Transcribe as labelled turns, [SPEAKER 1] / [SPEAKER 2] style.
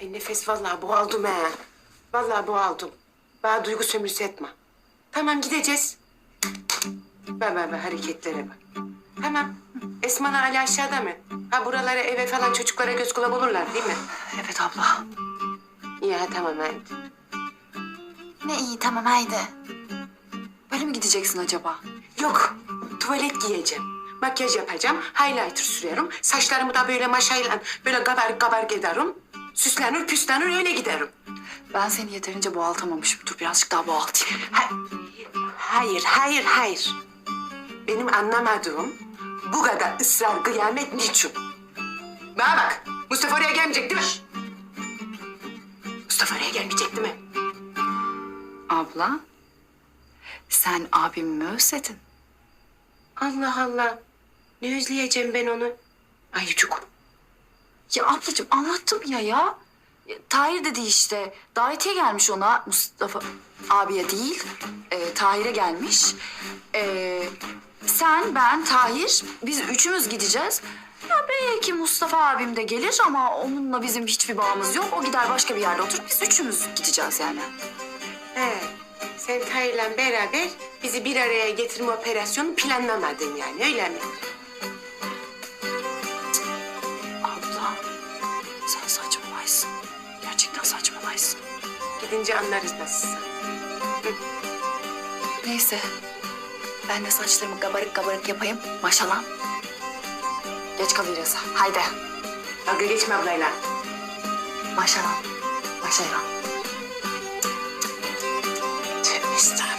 [SPEAKER 1] Ay nefes vallahi boğaldım ha. Vallahi boğaldım. Bana duygu sömürüsü etme. Tamam gideceğiz. Bak bak bak hareketlere bak. Tamam. Esma'la Ali aşağıda mı? Ha buralara eve falan çocuklara göz kulak olurlar değil mi?
[SPEAKER 2] Evet abla.
[SPEAKER 1] İyi ha tamam hadi.
[SPEAKER 2] Ne iyi tamam haydi. Böyle mi gideceksin acaba?
[SPEAKER 1] Yok tuvalet giyeceğim. Makyaj yapacağım. Highlighter sürüyorum. Saçlarımı da böyle maşayla böyle kabarık kabarık ederim. Süslenir püslenir öyle giderim.
[SPEAKER 2] Ben seni yeterince boğaltamamışım. Dur birazcık daha boğaltayım.
[SPEAKER 1] Ha- hayır, hayır, hayır. Benim anlamadığım bu kadar ısrar kıyamet niçin? Bana bak, Mustafa oraya gelmeyecek değil mi? Mustafa oraya gelmeyecek değil mi?
[SPEAKER 2] Abla, sen abimi mi özledin?
[SPEAKER 1] Allah Allah. Ne özleyeceğim ben onu? Ayıcık.
[SPEAKER 2] Ya ablacığım anlattım ya ya. Tahir dedi işte. Davetiye gelmiş ona Mustafa abiye değil. E, Tahir'e gelmiş. E, sen, ben, Tahir biz üçümüz gideceğiz. Ya belki Mustafa abim de gelir ama onunla bizim hiçbir bağımız yok. O gider başka bir yerde oturup biz üçümüz gideceğiz yani.
[SPEAKER 1] He, sen Tahir'le beraber bizi bir araya getirme operasyonu planlamadın yani öyle mi?
[SPEAKER 2] yaparsın.
[SPEAKER 1] Gidince anlarız nasılsa.
[SPEAKER 2] Neyse. Ben de saçlarımı kabarık kabarık yapayım. Maşallah. Geç kalacağız. Haydi.
[SPEAKER 1] Dalga geçme ablayla.
[SPEAKER 2] Maşallah. Maşallah. Tövbe.